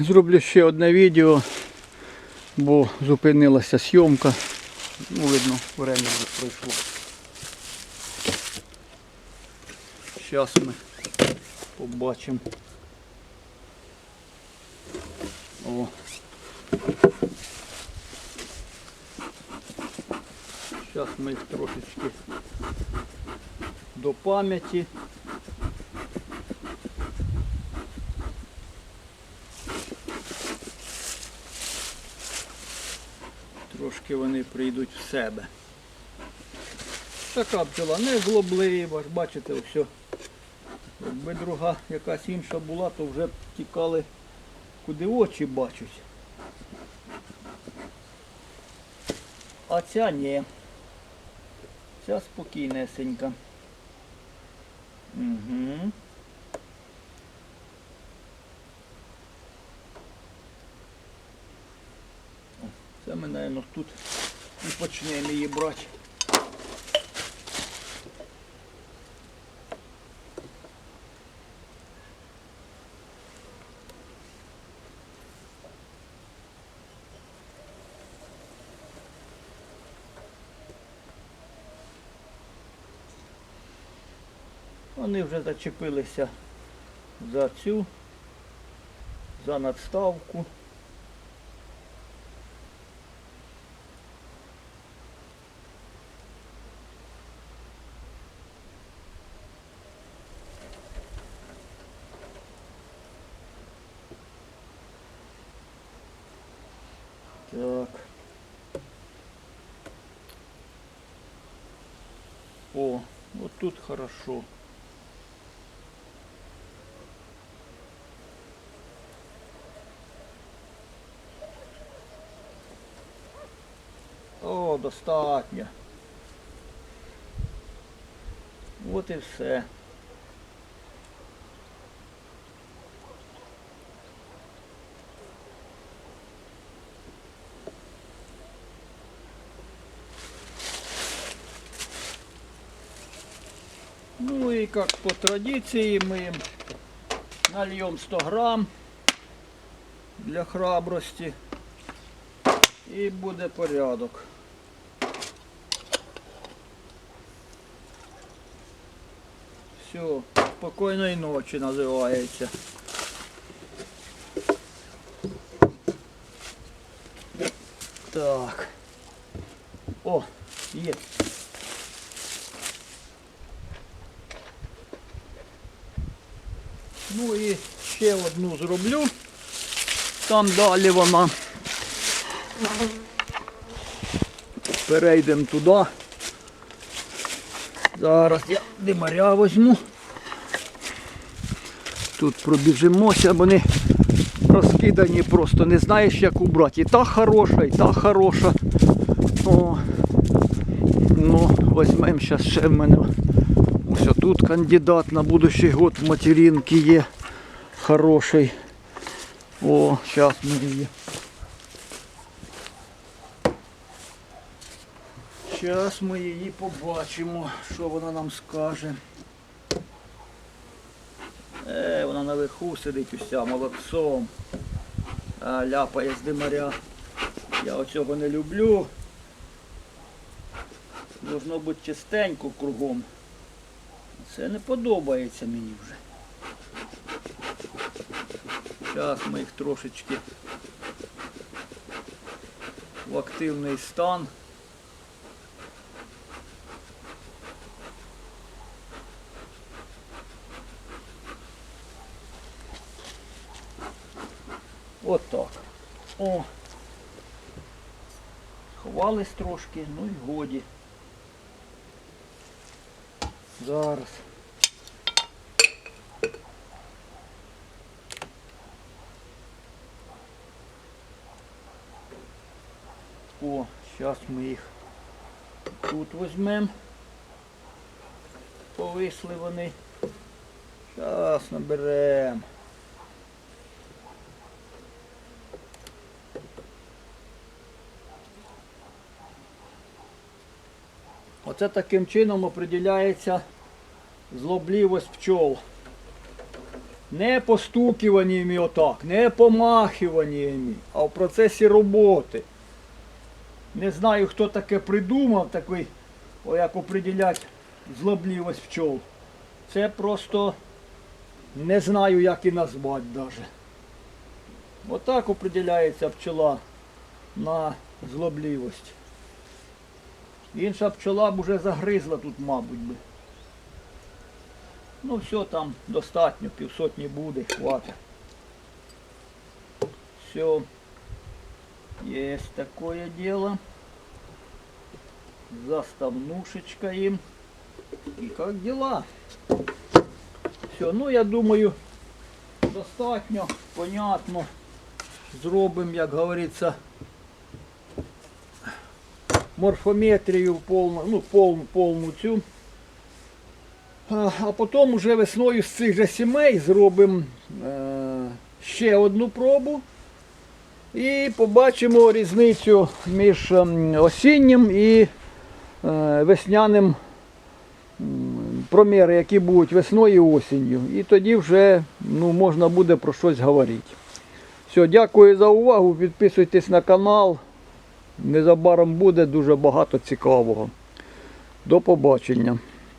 Зроблю ще одне відео, бо зупинилася зйомка. Ну, видно, время вже пройшло. Зараз ми побачимо. О. Зараз ми їх трошечки до пам'яті. Трошки вони прийдуть в себе. Така бджола не злоблива, бачите, все. Якби друга якась інша була, то вже б тікали куди очі бачать. А ця ні. Ця спокійнесенька. Угу. Це ми, мабуть, тут і почнемо її брати. Вони вже зачепилися за цю, за надставку. Так. О, вот тут хорошо. О, достатньо. От і все. Ну и как по традиции мы им нальем 100 грамм для храбрости і буде порядок. Все, спокійної ночі називається. Так. О, є. Ну і ще одну зроблю. Там далі вона. Перейдемо туди. Зараз я димаря возьму. Тут пробіжимося, вони розкидані просто, не знаєш як убрати. І та хороша, і та хороша. О. Ну, візьмемо зараз ще в мене. Ось тут кандидат на будущий год в материнки є. Хороший. О, зараз ми її. Зараз ми її побачимо, що вона нам скаже. Е, вона наверху сидить уся молодцом. А, ляпає з димаря. Я оцього не люблю. Должно бути чистенько кругом. Це не подобається мені вже. Зараз ми їх трошечки в активний стан. От так. О. Ховались трошки, ну і годі. Зараз. О, зараз ми їх тут візьмемо. Повисли вони. Зараз наберемо. Оце таким чином определяється злобливість пчол. Не постукуваннями отак, не помахуваннями, а в процесі роботи. Не знаю, хто таке придумав, такий, о, як определять злобливість пчол. Це просто не знаю, як і назвати навіть. Отак определяється пчола на злобливість. Інша пчола б уже загризла тут, мабуть би. Ну все там достатньо, півсотні буде, хватить. Все. Есть такое дело. Заставнушечка им. И как дела? Все, ну я думаю, достатньо, понятно. Зробимо, як говориться, морфометрію повну, ну, повну, повну цю. А, потім уже весною з цих же сімей зробимо е, ще одну пробу. І побачимо різницю між ем, осіннім і е, весняним проміри, які будуть весною і осінню. І тоді вже ну, можна буде про щось говорити. Все, дякую за увагу. Підписуйтесь на канал. Незабаром буде дуже багато цікавого. До побачення.